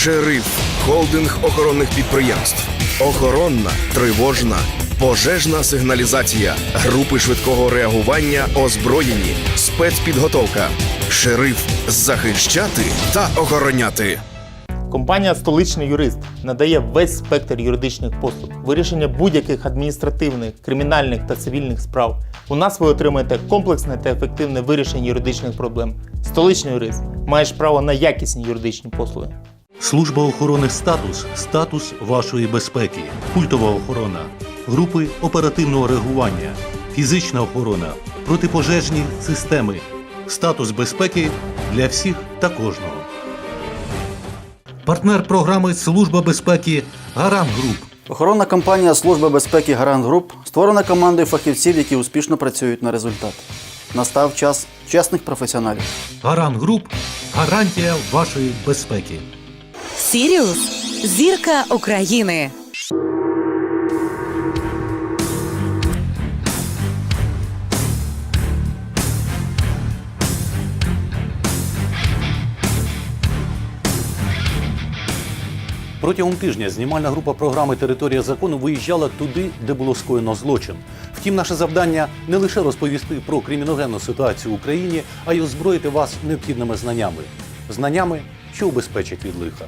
Шериф холдинг охоронних підприємств. Охоронна, тривожна, пожежна сигналізація, групи швидкого реагування, озброєні, спецпідготовка. Шериф захищати та охороняти. Компанія Столичний юрист надає весь спектр юридичних послуг, вирішення будь-яких адміністративних, кримінальних та цивільних справ. У нас ви отримаєте комплексне та ефективне вирішення юридичних проблем. Столичний юрист маєш право на якісні юридичні послуги. Служба охорони статус статус вашої безпеки, культова охорона, групи оперативного реагування, фізична охорона, протипожежні системи, статус безпеки для всіх та кожного. Партнер програми Служба безпеки Гарант Груп. Охоронна компанія Служби безпеки Гарант Груп створена командою фахівців, які успішно працюють на результат. Настав час чесних професіоналів. Гарант Груп гарантія вашої безпеки. Сіріус зірка України. Протягом тижня знімальна група програми Територія закону виїжджала туди, де було скоєно злочин. Втім, наше завдання не лише розповісти про криміногенну ситуацію в Україні, а й озброїти вас необхідними знаннями. Знаннями, що убезпечать від лиха.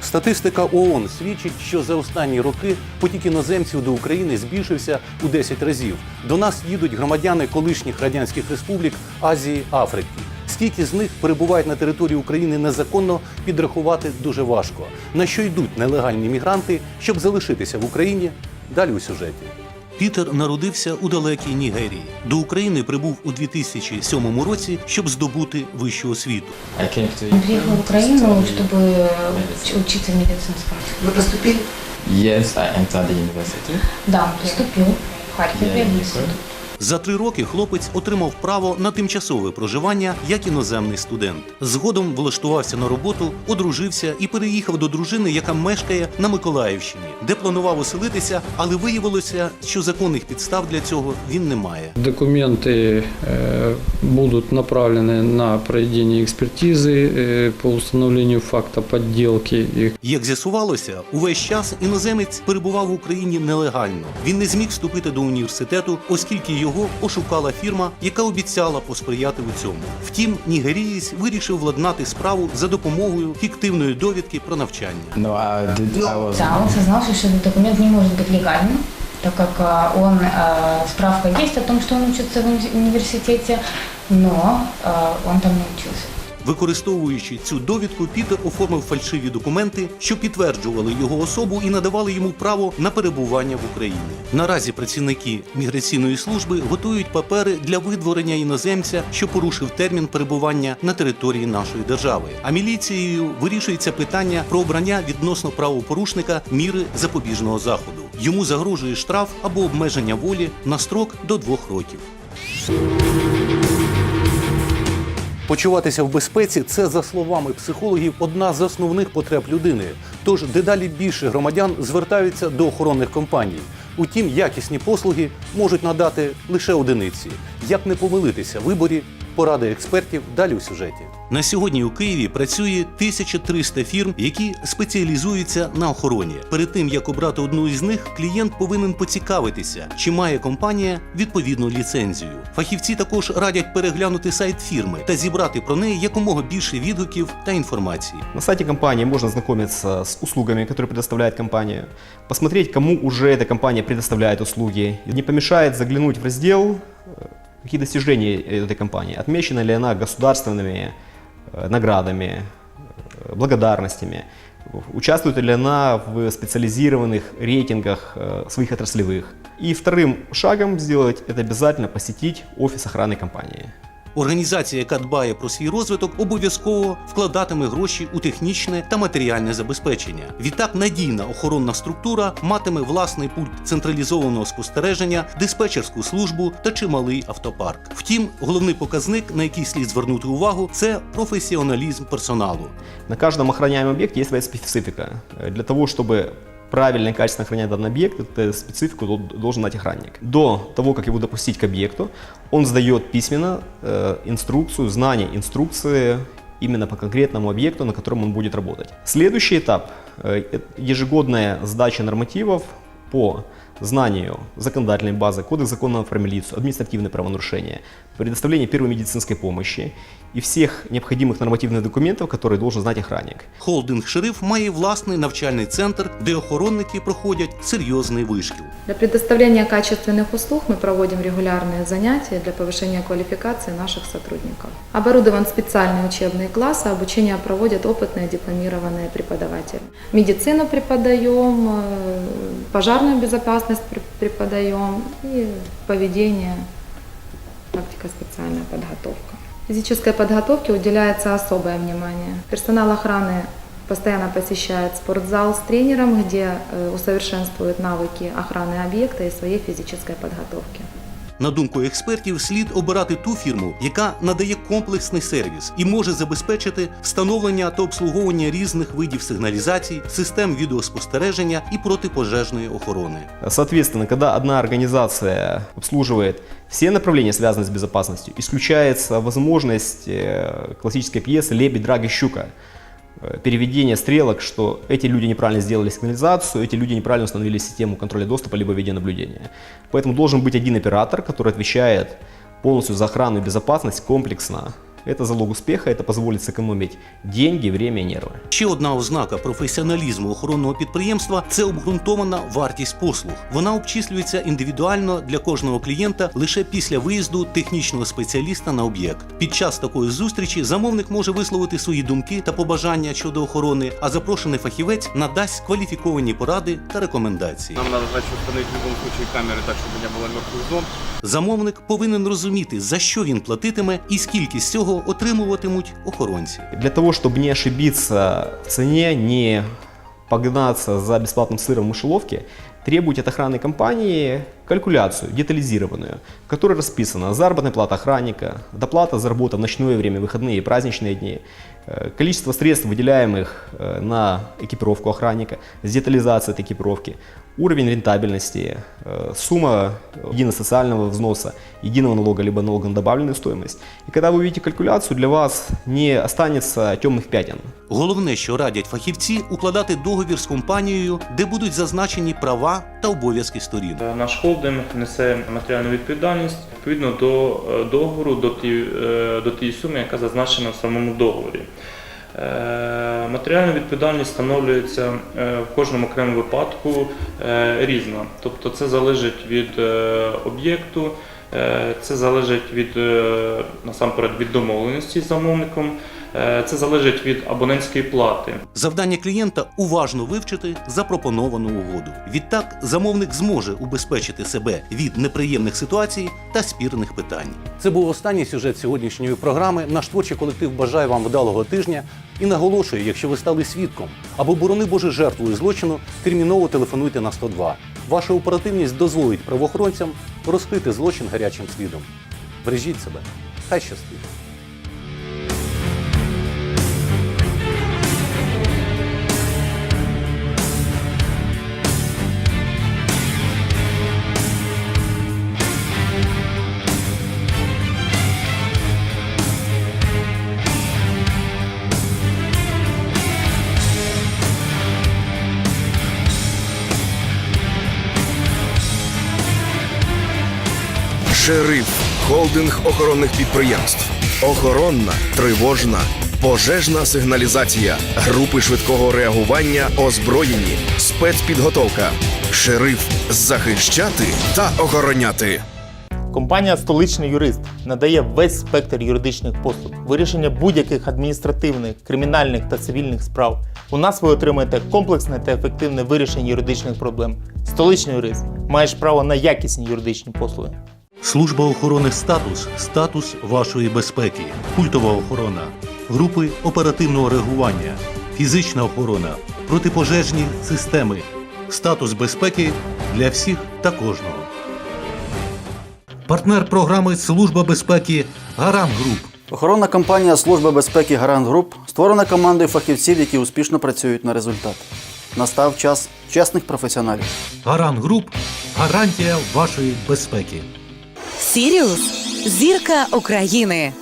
Статистика ООН свідчить, що за останні роки потік іноземців до України збільшився у 10 разів. До нас їдуть громадяни колишніх радянських республік Азії, Африки. Скільки з них перебувають на території України незаконно, підрахувати дуже важко. На що йдуть нелегальні мігранти, щоб залишитися в Україні? Далі у сюжеті. Пітер народився у далекій Нігерії. До України прибув у 2007 році, щоб здобути вищу освіту. Он приехал в Україну, щоб уч- медицинському. Ви поступили? Yes, I entered the university. Да, поступив. в Харькове Yeah, в you институт. За три роки хлопець отримав право на тимчасове проживання як іноземний студент. Згодом влаштувався на роботу, одружився і переїхав до дружини, яка мешкає на Миколаївщині, де планував оселитися, але виявилося, що законних підстав для цього він не має. Документы э, будут направлены на проведение экспертизы э, по установлению факта подделки их. Як з'ясувалося, увесь час іноземець перебував в Україні нелегально. Він не зміг вступити до університету, оскільки його ошукала фірма, яка обіцяла посприяти у цьому. Втім, нігерієць вирішив владнати справу за допомогою фіктивної довідки про навчання. No, I did. I was. Да, он сознался, что этот документ не может быть легальным, так как а, он, а, справка есть о том, что он учится в уни- университете, но а, он там не учился. Використовуючи цю довідку, Пітер оформив фальшиві документи, що підтверджували його особу і надавали йому право на перебування в Україні. Наразі працівники міграційної служби готують папери для видворення іноземця, що порушив термін перебування на території нашої держави. А міліцією вирішується питання про обрання відносно правопорушника міри запобіжного заходу. Йому загрожує штраф або обмеження волі на строк до двох років. Почуватися в безпеці це, за словами психологів, одна з основних потреб людини. Тож дедалі більше громадян звертаються до охоронних компаній. Утім, якісні послуги можуть надати лише одиниці. Як не помилитися в виборі, поради експертів далі у сюжеті. На сьогодні у Києві працює 1300 фірм, які спеціалізуються на охороні. Перед тим як обрати одну із них, клієнт повинен поцікавитися, чи має компанія відповідну ліцензію. Фахівці також радять переглянути сайт фірми та зібрати про неї якомога більше відгуків та інформації. На сайте компании можно знакомиться с услугами, которые предоставляет компания, посмотреть, кому уже эта компания предоставляет услуги. Не помешает заглянуть в раздел, э, какие достижения этой компании, отмечена ли она государственными э, наградами, э, благодарностями, участвует ли она в специализированных рейтингах э, своих отраслевых. И вторым шагом сделать это обязательно посетить офис охраны компании. Організація, яка дбає про свій розвиток, обов'язково вкладатиме гроші у технічне та матеріальне забезпечення. Відтак надійна охоронна структура матиме власний пульт централізованого спостереження, диспетчерську службу та чималий автопарк. Втім, головний показник, на який слід звернути увагу, це професіоналізм персоналу. На каждом охраняемом объекте есть своя специфика. Э, Для того, чтобы правильно и качественно охранять данный объект, эту специфику дол- должен знать охранник. До того, как его допустить к объекту, он сдает письменно э, инструкцию, знание инструкции именно по конкретному объекту, на котором он будет работать. Следующий этап э, – это ежегодная сдача нормативов по знанию законодательной базы, кодекс законов про милицию, административные правонарушения, предоставление первой медицинской помощи и всех необходимых нормативных документов, которые должен знать охранник. Холдинг «Шериф» имеет властный навчальный центр, где охранники проходят серйозний вишкіл. Для предоставления качественных услуг мы проводим регулярные занятия для повышения квалификации наших сотрудников. Оборудован специальный учебный класс, а обучення проводять опитні дипломіровані преподаватели. Медицину преподаем, э, пожарную безопасность безопасность пр- преподаем и поведение, практика специальная подготовка. Физической подготовке уделяется особое внимание. Персонал охраны постоянно посещает спортзал с тренером, где э, усовершенствуют навыки охраны объекта и своей физической подготовки. На думку експертів, слід обирати ту фірму, яка надає комплексний сервіс і може забезпечити встановлення та обслуговування різних видів сигналізацій, систем відеоспостереження і протипожежної охорони. Соответственно, когда одна организация обслуживает все направления, связанные с безопасностью, исключается возможность э, классической пьесы «Лебедь, драга, щука», э, Переведение стрелок, что эти люди неправильно сделали сигнализацию, эти люди неправильно установили систему контроля доступа либо видеонаблюдения. Поэтому должен быть один оператор, который отвечает полностью за охрану и безопасность комплексно. Это залог успеха, это позволит сэкономить деньги, время и нервы. Ще одна ознака професіоналізму охоронного підприємства це обґрунтована вартість послуг. Вона обчислюється індивідуально для кожного клієнта лише після виїзду технічного спеціаліста на об'єкт. Під час такої зустрічі замовник може висловити свої думки та побажання щодо охорони, а запрошений фахівець надасть кваліфіковані поради та рекомендації. Нам надо, значит, установить в любом случае камеры так, чтобы не было мертвых зон. Замовник повинен розуміти, за що він платитиме і скільки з цього отримуватимуть охоронці. Для того, чтобы не ошибиться в цене, не погнаться за бесплатным сыром в мышеловке, требуйте от охранной компании калькуляцию детализированную, в которой расписана заработная плата охранника, доплата за работу в ночное время, выходные и праздничные дни, э, количество средств, выделяемых э, на экипировку охранника, с детализацией этой экипировки, уровень рентабельности, э, сумма единого социального взноса, единого налога либо налога на добавленную стоимость. И когда вы увидите калькуляцию, для вас не останется темных пятен. Головне, що радять фахівці, укладати договір з компанією, де будуть зазначені права та обов'язки сторін. Наш холдинг несе матеріальну відповідальність відповідно до е, договору, до тієї, е, до тієї суми, яка зазначена в самому договорі. Е, Матеріальна відповідальність встановлюється е, в кожному окремому випадку е, різна. Тобто це залежить від об'єкту, це залежить від насамперед від домовленості з замовником, це залежить від абонентської плати. Завдання клієнта уважно вивчити запропоновану угоду. Відтак замовник зможе убезпечити себе від неприємних ситуацій та спірних питань. Це був останній сюжет сьогоднішньої програми. Наш творчий колектив бажає вам вдалого тижня і наголошує, якщо ви стали свідком або борони Боже жертвою злочину, терміново телефонуйте на 102. Ваша оперативність дозволить правоохоронцям розкрити злочин гарячим слідом. Бережіть себе, хай щастить. Шериф холдинг охоронних підприємств. Охоронна, тривожна, пожежна сигналізація, групи швидкого реагування, озброєні, спецпідготовка. Шериф захищати та охороняти. Компанія Столичний юрист надає весь спектр юридичних послуг, вирішення будь-яких адміністративних, кримінальних та цивільних справ. У нас ви отримаєте комплексне та ефективне вирішення юридичних проблем. Столичний юрист маєш право на якісні юридичні послуги. Служба охорони статус статус вашої безпеки, культова охорона, групи оперативного реагування, фізична охорона, протипожежні системи, статус безпеки для всіх та кожного. Партнер програми Служба безпеки Гарант Груп. Охоронна компанія Служби безпеки Гарант Груп створена командою фахівців, які успішно працюють на результат. Настав час чесних професіоналів. Гарант Груп гарантія вашої безпеки. Сіріус зірка України.